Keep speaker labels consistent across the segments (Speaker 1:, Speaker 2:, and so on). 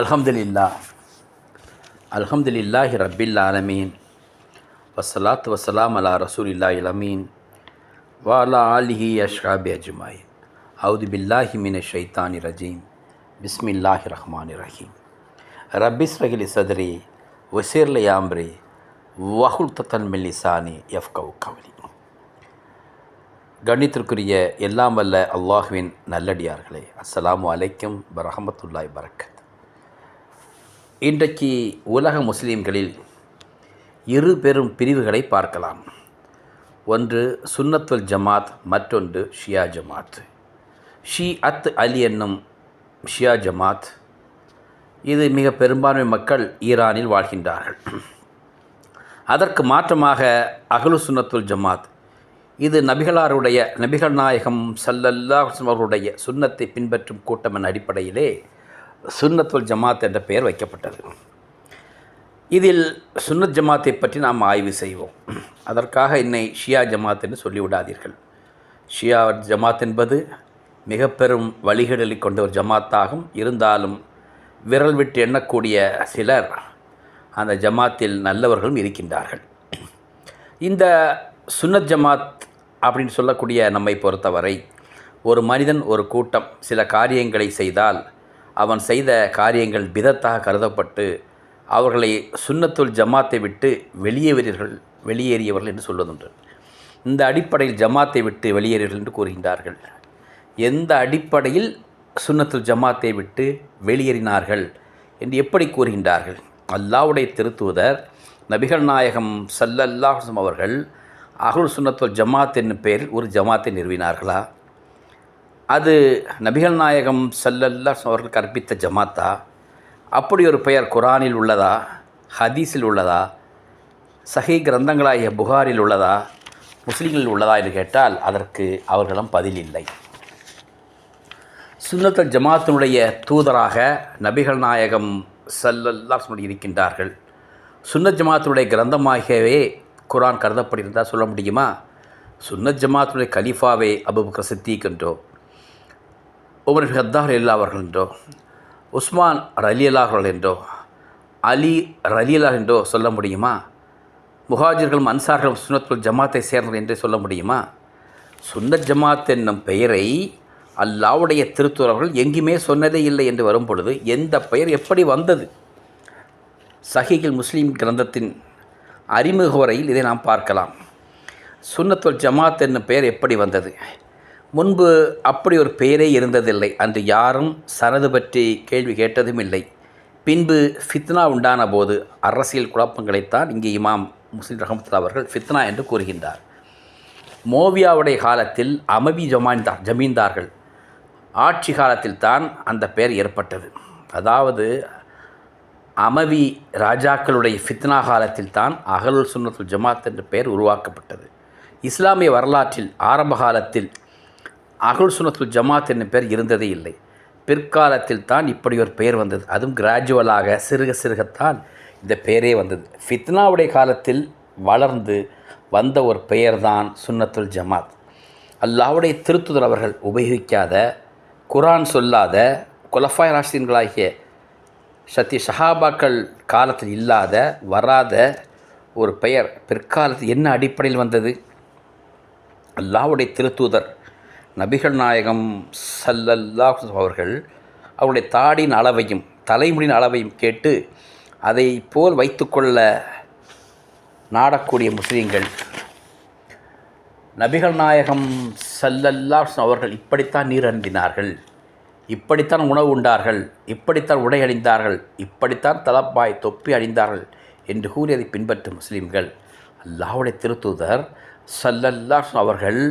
Speaker 1: அல்ஹம்துலில்லா அல்ஹம்துலில்லாஹி ரப்பில் ஆலமீன் வஸ்ஸலாத்து வஸ்ஸலாம் அலா ரசூலில்லா இலமீன் வாலா ஆலிஹி அஷ்ராபி அஜ்மாயின் அவுது பில்லாஹி மின ஷைத்தானி ரஜீம் பிஸ்மில்லாஹி ரஹ்மானி ரஹீம் ரப்பிஸ் ரஹிலி சதுரி வசீர்ல யாம்ரி வஹுல் தத்தன் மில்லிசானி எஃப்கவு கவலி கண்ணித்திற்குரிய எல்லாம் வல்ல அல்லாஹுவின் நல்லடியார்களே அஸ்ஸலாமு அலைக்கும் வரஹமத்துல்லாய் பரக்கத் இன்றைக்கு உலக முஸ்லீம்களில் இரு பெரும் பிரிவுகளை பார்க்கலாம். ஒன்று சுன்னத்துல் ஜமாத் மற்றொன்று ஷியா ஜமாத். ஷி அத் அலி என்னும் ஷியா ஜமாத் இது மிக பெரும்பான்மை மக்கள் ஈரானில் வாழ்கின்றார்கள். அதற்கு மாற்றமாக அகலு சுன்னத்துல் ஜமாத் இது நபிகளாருடைய நபிகள் நாயகம் சல்லல்லா அவர்களுடைய சுன்னத்தை பின்பற்றும் கூட்டம் என்ற அடிப்படையிலே சுன்னத்துல் ஜமாத் என்ற பெயர் வைக்கப்பட்டது. இதில் சுன்னத் ஜமாத்தை பற்றி நாம் ஆய்வு செய்வோம். அதற்காக என்னை ஷியா ஜமாத் என்று சொல்லிவிடாதீர்கள். ஷியா ஜமாத் என்பது மிக பெரும் வழிகளில் கொண்ட ஒரு ஜமாத்தாகும். இருந்தாலும் விரல் விட்டு எண்ணக்கூடிய சிலர் அந்த ஜமாத்தில் நல்லவர்களும் இருக்கின்றார்கள். இந்த சுன்னத் ஜமாத் அப்படின்னு சொல்லக்கூடிய நம்மை பொறுத்தவரை ஒரு மனிதன் ஒரு கூட்டம் சில காரியங்களை செய்தால் அவன் செய்த காரியங்கள் பிதத்தாக கருதப்பட்டு அவர்களை சுன்னத்துல் ஜமாத்தை விட்டு வெளியேறியவர்கள் வெளியேறியவர்கள் என்று சொல்வதுண்டு. இந்த அடிப்படையில் ஜமாத்தை விட்டு வெளியேறியவர்கள் என்று கூறுகின்றார்கள். எந்த அடிப்படையில் சுன்னத்துல் ஜமாத்தை விட்டு வெளியேறினார்கள் என்று எப்படி கூறுகின்றார்கள்? அல்லாவுடைய திருத்துவதர் நபிகள் நாயகம் சல்லல்லாஹம் அவர்கள் அகுல் சுன்னத்துல் ஜமாத் என்னும் பெயரில் ஒரு ஜமாத்தை நிறுவினார்களா? அது நபிகள் நாயகம் சல்லல்லா அவர்கள் கற்பித்த ஜமாத்தா? அப்படி ஒரு பெயர் குரானில் உள்ளதா? ஹதீஸில் உள்ளதா? சஹி கிரந்தங்களாகிய புகாரில் உள்ளதா? முஸ்லீம்களில் உள்ளதா என்று கேட்டால் அதற்கு அவர்களிடம் பதில் இல்லை. சுன்னத்தல் ஜமாத்தினுடைய தூதராக நபிகள் நாயகம் சல்லல்லா இருக்கின்றார்கள். சுன்னத் ஜமாத்தினுடைய கிரந்தமாகவே குரான் கருதப்படுகிறதா சொல்ல முடியுமா? சுன்னத் ஜமாத்துடைய கலீஃபாவே அபுபக்கர் சித்திக் என்றோ உமர் ஹத்தார் இல்லா அவர்கள் என்றோ உஸ்மான் ரலியலா அவர்கள் என்றோ அலி ரலியலா என்றோ சொல்ல முடியுமா? முஹாஜிர்களும் அன்சார்களும் சுனத்துல் ஜமாத்தை சேர்ந்தது என்றே சொல்ல முடியுமா? சுன்னத் ஜமாத் என்னும் பெயரை அல்லாவுடைய திருத்துறவர்கள் எங்குமே சொன்னதே இல்லை என்று வரும் பொழுது எந்த பெயர் எப்படி வந்தது? சஹிகில் முஸ்லீம் கிரந்தத்தின் அறிமுக உரையில் இதை நாம் பார்க்கலாம். சுன்னத்துல் ஜமாத் என்னும் பெயர் எப்படி வந்தது? முன்பு அப்படி ஒரு பெயரே இருந்ததில்லை. அன்று யாரும் சனது பற்றி கேள்வி கேட்டதும் இல்லை. பின்பு ஃபித்னா உண்டான போது அரசியல் குழப்பங்களைத்தான் இங்கே இமாம் முஸ்லிம் ரஹமத்துல்லா அவர்கள் ஃபித்னா என்று கூறுகின்றார். மோவியாவுடைய காலத்தில் அமவி ஜமான்தார் ஜமீன்தார்கள் ஆட்சி காலத்தில் தான் அந்த பெயர் ஏற்பட்டது. அதாவது அமவி ராஜாக்களுடைய ஃபித்னா காலத்தில் தான் அகலுல் சுன்னத்துல் ஜமாத் என்ற பெயர் உருவாக்கப்பட்டது. இஸ்லாமிய வரலாற்றில் ஆரம்ப காலத்தில் அகுல் சுனத்துல் ஜமாத் என்னும் பெயர் இருந்ததே இல்லை. பிற்காலத்தில் தான் இப்படி ஒரு பெயர் வந்தது. அதுவும் கிராஜுவலாக சிறுக சிறுகத்தான் இந்த பெயரே வந்தது. ஃபித்னாவுடைய காலத்தில் வளர்ந்து வந்த ஒரு பெயர் தான் சுன்னத்துல் ஜமாத். அல்லாவுடைய திருத்துதர் அவர்கள் உபயோகிக்காத குரான் சொல்லாத குலஃபாய் ராசின்களாகிய சத்தி ஷஹாபாக்கள் காலத்தில் இல்லாத வராத ஒரு பெயர் பிற்காலத்தில் என்ன அடிப்படையில் வந்தது? அல்லாவுடைய திருத்தூதர் நபிகள் நாயகம் சல்லல்லா அவர்கள் அவருடைய தாடியின் அளவையும் தலைமுடியின் அளவையும் கேட்டு அதை போல் வைத்துக்கொள்ள நாடக்கூடிய முஸ்லீம்கள். நபிகள் நாயகம் சல்லல்லா அவர்கள் இப்படித்தான் நீர் அன்பினார்கள் இப்படித்தான் உணவு உண்டார்கள். இப்படித்தான் உடை அணிந்தார்கள். இப்படித்தான் தலப்பாய் தொப்பி அணிந்தார்கள் என்று கூறியதை பின்பற்றும் முஸ்லீம்கள். அல்லாவுடைய திருத்தூதர் சல்லல்லா அவர்கள்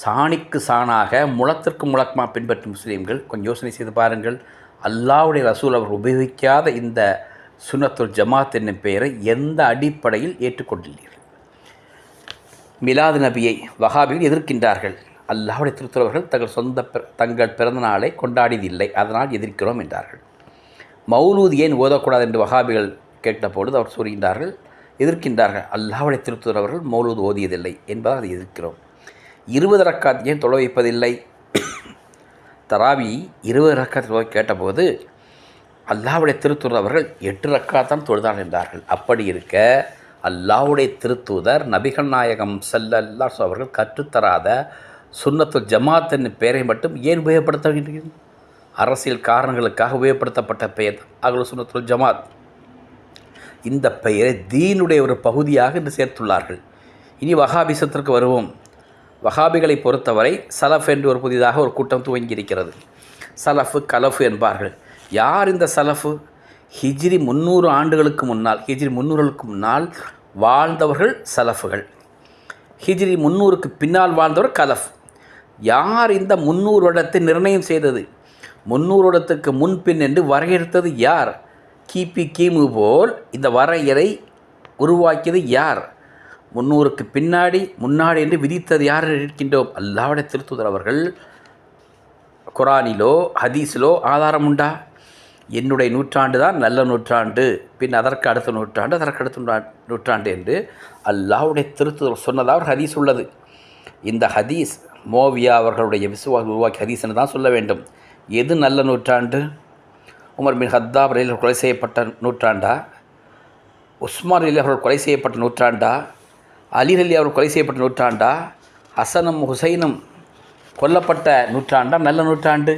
Speaker 1: சாணிக்கு சாணாக முளத்திற்கு முழக்கமாக பின்பற்றும் முஸ்லீம்கள் கொஞ்சம் யோசனை செய்து பாருங்கள். அல்லாவுடைய ரசூல் அவர் உபயோகிக்காத இந்த சுனத்துல் ஜமாத் என்னும் பெயரை எந்த அடிப்படையில் ஏற்றுக்கொண்டுள்ளீர்கள்? மிலாது நபியை வகாபிகள் எதிர்க்கின்றார்கள். அல்லாவுடைய திருத்துறவர்கள் தங்கள் சொந்த தங்கள் பிறந்த நாளை கொண்டாடியதில்லை அதனால் எதிர்க்கிறோம் என்றார்கள். மௌலூத் ஏன் ஓதக்கூடாது என்று வகாபிகள் கேட்டபொழுது அவர் சொல்கின்றார்கள் எதிர்க்கின்றார்கள். அல்லாவுடைய திருத்துறவர்கள் மௌலூது ஓதியதில்லை என்பதால் அதை எதிர்க்கிறோம். இருபது ரக்காத் ஏன் தொலை வைப்பதில்லை? தராவி இருபது ரக்காத் தொலை கேட்டபோது அல்லாவுடைய திருத்தூதர் அவர்கள் எட்டு ரக்காத்தான் தொழுதான் என்றார்கள். அப்படி இருக்க அல்லாவுடைய திருத்தூதர் நபிகள் நாயகம் செல்லல்லா அவர்கள் கற்றுத்தராத சுன்னத்துல் ஜமாத் என்னும் பெயரை மட்டும் ஏன் உபயோகப்படுத்த அரசியல் காரணங்களுக்காக உபயோகப்படுத்தப்பட்ட பெயர் அகல சுண்ணத்துல் ஜமாத். இந்த பெயரை தீனுடைய ஒரு பகுதியாக இன்று சேர்த்துள்ளார்கள். இனி வகாபிசத்திற்கு வருவோம். வஹாபிகளை பொறுத்தவரை சலஃப் என்று ஒரு புதிதாக ஒரு கூட்டம் துவங்கியிருக்கிறது. சலஃபு கலஃபு என்பார்கள். யார் இந்த சலஃபு? ஹிஜ்ரி முந்நூறு ஆண்டுகளுக்கு முன்னால் ஹிஜ்ரி முந்நூறுகளுக்கு முன்னால் வாழ்ந்தவர்கள் சலஃபுகள். ஹிஜ்ரி முந்நூறுக்கு பின்னால் வாழ்ந்தவர் கலஃப். யார் இந்த முந்நூறு இடத்தை நிர்ணயம் செய்தது? முந்நூறு இடத்துக்கு முன்பின் என்று வரையறுத்தது யார்? கிபி கிமு போல் இந்த வரையறை உருவாக்கியது யார்? முன்னூறுக்கு பின்னாடி முன்னாடி என்று விதித்தது யார் இருக்கின்றோம் அல்லாவுடைய திருத்துதர் அவர்கள். குரானிலோ ஹதீஸிலோ ஆதாரம் உண்டா? என்னுடைய நூற்றாண்டு தான் நல்ல நூற்றாண்டு. பின் அதற்கு அடுத்த நூற்றாண்டு அதற்கு அடுத்த நூற்றா- நூற்றாண்டு என்று அல்லாவுடைய திருத்துதர் சொன்னதாக ஹதீஸ் உள்ளது. இந்த ஹதீஸ் மோவியா அவர்களுடைய விசுவாச உருவாக்கி ஹதீஸ்னு தான் சொல்ல வேண்டும். எது நல்ல நூற்றாண்டு? உமர் பின் ஹத்தாப் ரயில் கொலை செய்யப்பட்ட நூற்றாண்டா? உஸ்மான் அலி அவர்கள் கொலை செய்யப்பட்ட நூற்றாண்டா? அலி அலி கொலை செய்யப்பட்ட நூற்றாண்டா? ஹசனும் ஹுசைனும் கொல்லப்பட்ட நூற்றாண்டா? நல்ல நூற்றாண்டு.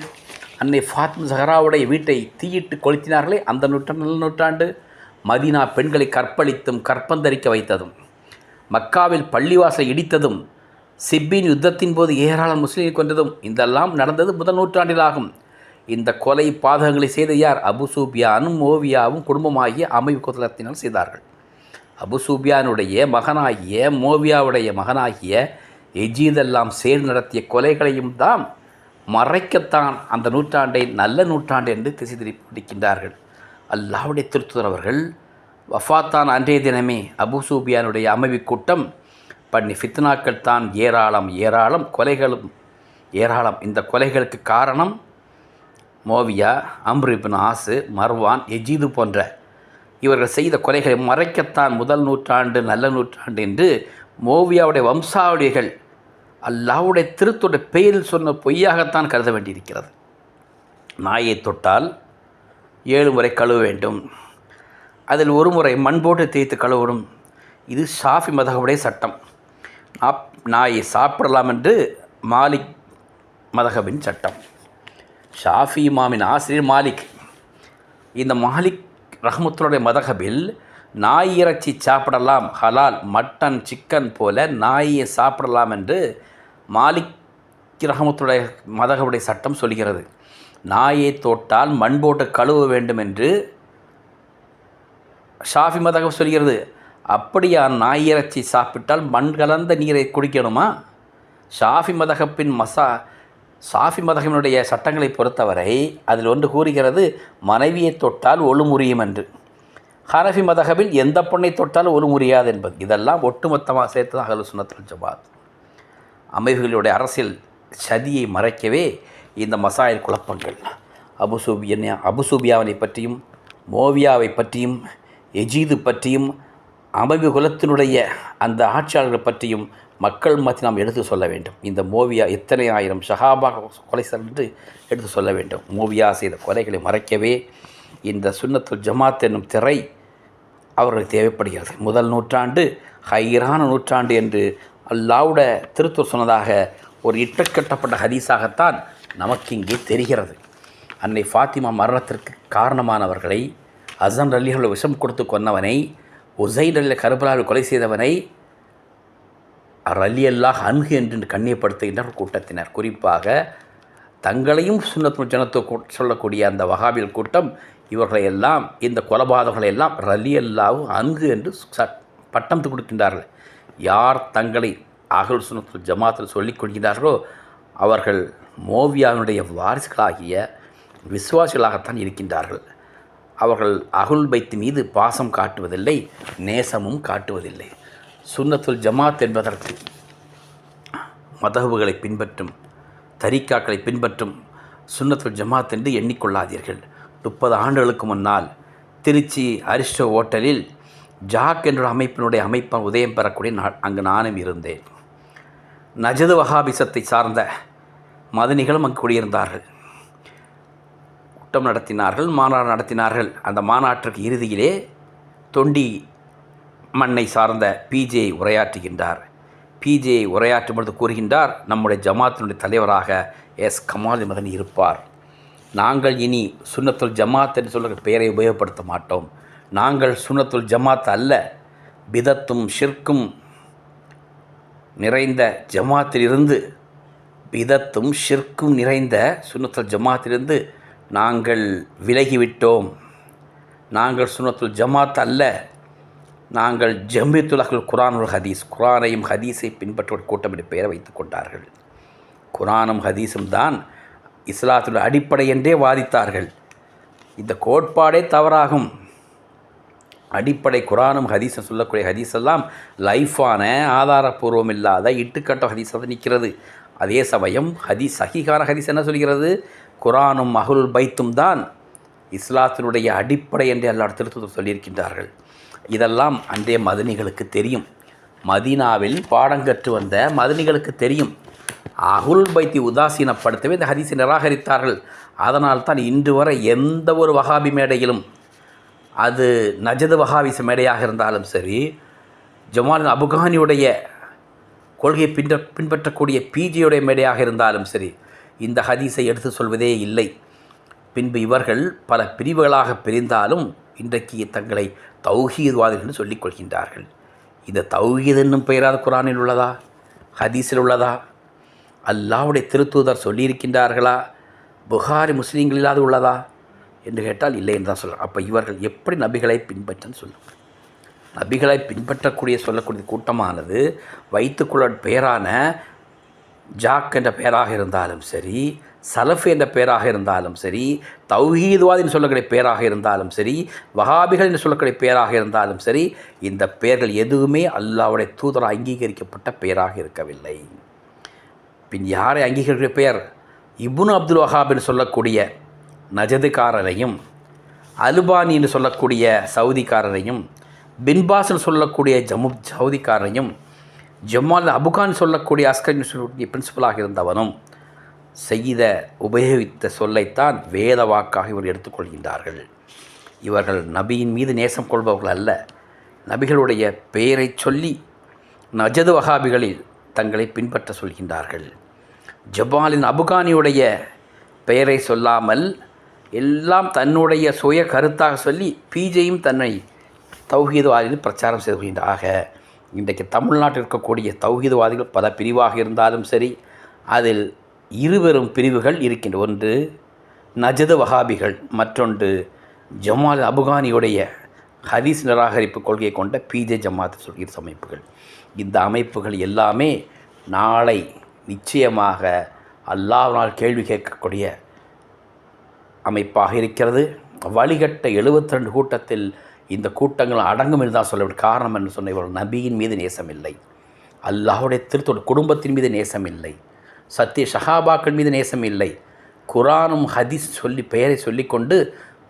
Speaker 1: அன்னை ஃபாத்ம சஹராவுடைய வீட்டை தீயிட்டு கொளுத்தினார்களே அந்த நூற்றாண்டு நல்ல நூற்றாண்டு. மதீனா பெண்களை கற்பழித்தும் கற்பந்தரிக்க வைத்ததும். மக்காவில் பள்ளிவாசலை இடித்ததும் சிப்பின் யுத்தத்தின் போது ஏராளம் முஸ்லீமை கொண்டதும் இதெல்லாம் நடந்தது முதல் நூற்றாண்டிலாகும். இந்த கொலை பாதகங்களை செய்த யார்? அபு சூபியானும் குடும்பமாகிய அமைவு குதலத்தினால் செய்தார்கள். அபுசூபியானுடைய மகனாகிய மோவியாவுடைய மகனாகிய எஜீதெல்லாம் சேர்ந்து நடத்திய கொலைகளையும் தான் மறைக்கத்தான் அந்த நூற்றாண்டை நல்ல நூற்றாண்டு என்று திசை திருப்பிடிக்கின்றார்கள் அல்லாவுடைய திருத்துதர் அவர்கள் வஃபாத்தான் அன்றைய தினமே அபு சூபியானுடைய அமைவி கூட்டம் பண்ணி ஃபித்னாக்கள் தான் ஏராளம் ஏராளம் கொலைகளும் ஏராளம் இந்த கொலைகளுக்கு காரணம் மோவியா அம்ருபின் ஆசு மர்வான் எஜீது போன்ற இவர்கள் செய்த கொலைகளை மறைக்கத்தான் முதல் நூற்றாண்டு நல்ல நூற்றாண்டு என்று மோவியாவுடைய வம்சாவளிகள் அல்லாவுடைய திருத்துடைய பெயரில் சொன்ன பொய்யாகத்தான் கருத வேண்டியிருக்கிறது. நாயை தொட்டால் ஏழு முறை கழுவ வேண்டும். அதில் ஒரு முறை மண் போட்டு தேய்த்து கழுவணும். இது ஷாஃபி மதகவுடைய சட்டம். நாப் நாயை சாப்பிடலாம் என்று மாலிக் மதகபின் சட்டம். ஷாஃபி இமாமின் ஆசிரியர் மாலிக். இந்த மாலிக் ரஹ்மத்துடைய மதகபில் நாய் இறைச்சி சாப்பிடலாம் ஹலால் மட்டன் சிக்கன் போல நாயை சாப்பிடலாம் என்று மாலிக் ரஹமத்துடைய மதகபுடைய சட்டம் சொல்கிறது. நாயை தோட்டால் மண் போட்டு கழுவ வேண்டும் என்று ஷாஃபி மதகம் சொல்கிறது. அப்படியா நாய் இறைச்சி சாப்பிட்டால் மண் கலந்த நீரை குடிக்கணுமா? ஷாஃபி மதகப்பின் மசா சாஃபி மதகத்தினுடைய சட்டங்களை பொறுத்தவரை அதில் ஒன்று கூறுகிறது மனைவியை தொட்டால் ஒழு முறியும் என்று. ஹனஃபி மதகபில் எந்த பொண்ணை தொட்டாலும் ஒழு முறியாது என்பது. இதெல்லாம் ஒட்டுமொத்தமாக சேர்த்து தான் அகலு சுனத்துல் ஜமாத் அமைப்புகளுடைய அரசியல் சதியை மறைக்கவே இந்த மசாயல் குழப்பங்கள். அபுசூபியன் அபுசூபியாவினை பற்றியும் மோவியாவை பற்றியும் எஜீது பற்றியும் அமைவு குலத்தினுடைய அந்த ஆட்சியாளர்கள் பற்றியும் மக்கள் மத்தி நாம் எடுத்து சொல்ல வேண்டும். இந்த மோவியா எத்தனை ஆயிரம் ஷஹாபா கொலை என்று எடுத்து சொல்ல வேண்டும். மோவியா செய்த கொலைகளை மறைக்கவே இந்த சுன்னத்துல் ஜமாத் என்னும் திரை அவர்களுக்கு தேவைப்படுகிறது. முதல் நூற்றாண்டு ஹைரான நூற்றாண்டு என்று அல்லாவுட திருத்தூர் சொன்னதாக ஒரு இட்டக்கட்டப்பட்ட ஹதீஸாகத்தான் நமக்கு இங்கே தெரிகிறது. அன்னை ஃபாத்திமா மரணத்திற்கு காரணமானவர்களை அசன் அலிகளை விஷம் கொடுத்து கொன்னவனை உசைன் அலி கருபலாவில் கொலை செய்தவனை ரலி அல்லாஹ் அன்கு என்று கண்ணியப்படுத்துகின்ற ஒரு கூட்டத்தினர். குறிப்பாக தங்களையும் சுண்ணத்து ஜனத்து சொல்லக்கூடிய அந்த வகாபில் கூட்டம் இவர்களை எல்லாம் இந்த கொலபாதகங்களை எல்லாம் ரலி அல்லாஹ் அன்கு என்று ச பட்டம் கொடுக்கின்றார்கள். யார் தங்களை அகல் சுனத்து ஜமாத்தில் சொல்லிக் கொள்கிறார்களோ அவர்கள் மோவியாவினுடைய வாரிசுகளாகிய விசுவாசிகளாகத்தான் இருக்கின்றார்கள். அவர்கள் அகுல் பைத்து மீது பாசம் காட்டுவதில்லை நேசமும் காட்டுவதில்லை. சுன்னத்துல் ஜமாத் என்பதற்கு மதகுகளை பின்பற்றும் தரிக்காக்களை பின்பற்றும் சுன்னத்துல் ஜமாத் என்று எண்ணிக்கொள்ளாதீர்கள். முப்பது ஆண்டுகளுக்கு முன்னால் திருச்சி அரிஸ்டோ ஓட்டலில் ஜாக் என்ற அமைப்பினுடைய அமைப்பான் உதயம் பெறக்கூடிய நான் அங்கு நானும் இருந்தேன். நஜது வகாபிசத்தை சார்ந்த மதனிகளும் அங்கு குடியிருந்தார்கள். கூட்டம் நடத்தினார்கள் மாநாடு நடத்தினார்கள். அந்த மாநாட்டிற்கு இறுதியிலே தொண்டி மண்ணை சார்ந்த பிஜே உரையாற்றுகின்றார். பிஜே உரையாற்றும் பொழுது கூறுகின்றார் நம்முடைய ஜமாத்தினுடைய தலைவராக எஸ் கமால் மதன் இருப்பார். நாங்கள் இனி சுன்னத்துல் ஜமாத் என்று சொல்கிற பெயரை உபயோகப்படுத்த மாட்டோம். நாங்கள் சுன்னத்துல் ஜமாத் அல்ல பிதத்தும் ஷிர்க்கும் நிறைந்த ஜமாத்திலிருந்து பிதத்தும் ஷிர்க்கும் நிறைந்த சுன்னத்துல் ஜமாத்திலிருந்து நாங்கள் விலகிவிட்டோம். நாங்கள் சுண்ணத்துல் ஜமாத் அல்ல நாங்கள் ஜம்பித்துலகல் குரானுல் ஹதீஸ் குரானையும் ஹதீஸை பின்பற்ற கூட்டம் என்று பெயரை வைத்துக் கொண்டார்கள். குரானும் ஹதீஸும் தான் இஸ்லாத்துடைய அடிப்படை என்றே வாதித்தார்கள். இந்த கோட்பாடே தவறாகும். அடிப்படை குரானும் ஹதீஸும் சொல்லக்கூடிய ஹதீஸ் எல்லாம் லைஃபான ஆதாரபூர்வம் இல்லாத இட்டுக்கட்ட ஹதீஸாக நிற்கிறது. அதே சமயம் ஹதீஸ் சஹிகான ஹதீஸ் என்ன சொல்கிறது? குரானும் அகுல் பைத்தும் தான் இஸ்லாத்தினுடைய அடிப்படை என்று எல்லா திருத்தத்தில் சொல்லியிருக்கின்றார்கள். இதெல்லாம் அன்றைய மதினிகளுக்கு தெரியும். மதீனாவில் பாடங்கற்று வந்த மதினிகளுக்கு தெரியும். அகுல் பைத்தி உதாசீனப்படுத்தவே இந்த ஹதீஸை நிராகரித்தார்கள். அதனால் தான் இன்று வரை எந்த ஒரு வகாபி மேடையிலும் அது நஜது வகாபிச மேடையாக இருந்தாலும் சரி ஜமால் அபுகானியுடைய கொள்கையை பின்ப பின்பற்றக்கூடிய பிஜியுடைய மேடையாக இருந்தாலும் சரி இந்த ஹதீஸை எடுத்து சொல்வதே இல்லை. பின்பு இவர்கள் பல பிரிவுகளாக பிரிந்தாலும் இன்றைக்கு தங்களை தௌஹீத்வாதிகள் என்று சொல்லிக் கொள்கின்றார்கள். இந்த தௌஹீத் என்னும் பெயராத குரானில் உள்ளதா? ஹதீஸில் உள்ளதா? அல்லாவுடைய திருத்தூதர் சொல்லியிருக்கின்றார்களா? புகாரி முஸ்லீம்கள் இல்லாது உள்ளதா? என்று கேட்டால் இல்லை என்று தான் சொல்கிறார் அப்போ இவர்கள் எப்படி நபிகளை பின்பற்றன்னு சொல்லுங்கள் நபிகளை பின்பற்றக்கூடிய சொல்லக்கூடிய கூட்டமானது வைத்துக்கொள்ள பெயரான ஜாக் என்ற பெயராக இருந்தாலும் சரி சலஃப் என்ற பெயராக இருந்தாலும் சரி தௌஹீத்வாதின்னு சொல்லக்கூடிய பெயராக இருந்தாலும் சரி வஹாபிகள் என்று சொல்லக்கூடிய பெயராக இருந்தாலும் சரி இந்த பெயர்கள் எதுவுமே அல்லாவுடைய தூதர் அங்கீகரிக்கப்பட்ட பெயராக இருக்கவில்லை. பின் யாரை அங்கீகரிக்கிற பெயர்? இபுன் அப்துல் வஹாப் என்று சொல்லக்கூடிய நஜதுக்காரரையும் அலுபானி என்று சொல்லக்கூடிய சவுதிக்காரரையும் பின்பாஸ்னு சொல்லக்கூடிய ஜமு சவுதிக்காரரையும் ஜமால் அபுகான் சொல்லக்கூடிய அஸ்கர் யூனிவர்சிட்டி பிரின்சிபலாக இருந்தவனும் செய்த உபயோகித்த சொல்லைத்தான் வேத வாக்காக இவர் எடுத்துக்கொள்கின்றார்கள். இவர்கள் நபியின் மீது நேசம் கொள்பவர்கள் அல்ல. நபிகளுடைய பெயரை சொல்லி நஜது வகாபிகளில் தங்களை பின்பற்ற சொல்கின்றார்கள். ஜபாலின் அபுகானியுடைய பெயரை சொல்லாமல் எல்லாம் தன்னுடைய சுய கருத்தாக சொல்லி பிஜேயும் தன்னை தௌஹீதவாதிகள் பிரச்சாரம் செய்து வருகின்றாக இன்றைக்கு தமிழ்நாட்டில் இருக்கக்கூடிய தௌஹீதவாதிகள் பல பிரிவாக இருந்தாலும் சரி அதில் இருவரும் பிரிவுகள் இருக்கின்ற ஒன்று நஜது வஹாபிகள் மற்றொன்று ஜமால் அபுகானியுடைய ஹதீஸ் நிராகரிப்பு கொள்கையை கொண்ட பிஜே ஜமாத் சொல்கிற அமைப்புகள். இந்த அமைப்புகள் எல்லாமே நாளை நிச்சயமாக அல்லாஹ்னால் கேள்வி கேட்கக்கூடிய அமைப்பாக இருக்கிறது. வழிகட்ட எழுபத்தி ரெண்டு கூட்டத்தில் இந்த கூட்டங்கள் அடங்கும் என்று தான் சொல்ல காரணம் என்று சொன்ன இவர்கள் நபியின் மீது நேசம் இல்லை அல்லாஹுடைய திருத்தோட குடும்பத்தின் மீது நேசம் இல்லை சத்திய ஷஹாபாக்கள் மீது நேசம் இல்லை குரானும் ஹதீஸ் சொல்லி பெயரை சொல்லிக்கொண்டு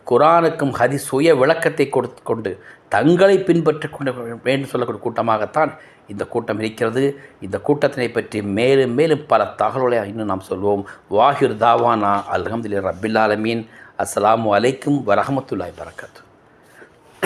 Speaker 1: குரானுக்கும் ஹதீஸ் சுய விளக்கத்தை கொடுத்து கொண்டு தங்களை பின்பற்றி கொண்டு வேண்டும் சொல்லக்கூடிய கூட்டமாகத்தான் இந்த கூட்டம் இருக்கிறது. இந்த கூட்டத்தினை பற்றி மேலும் மேலும் பல தகவல்களை இன்னும் நாம் சொல்வோம். வாஹிர் தாவானா அல்ஹம்துலில்லாஹி ரபில் ஆலமீன். அஸ்ஸலாமு அலைக்கும் வரஹமத்துல்லாய் வரகாத்து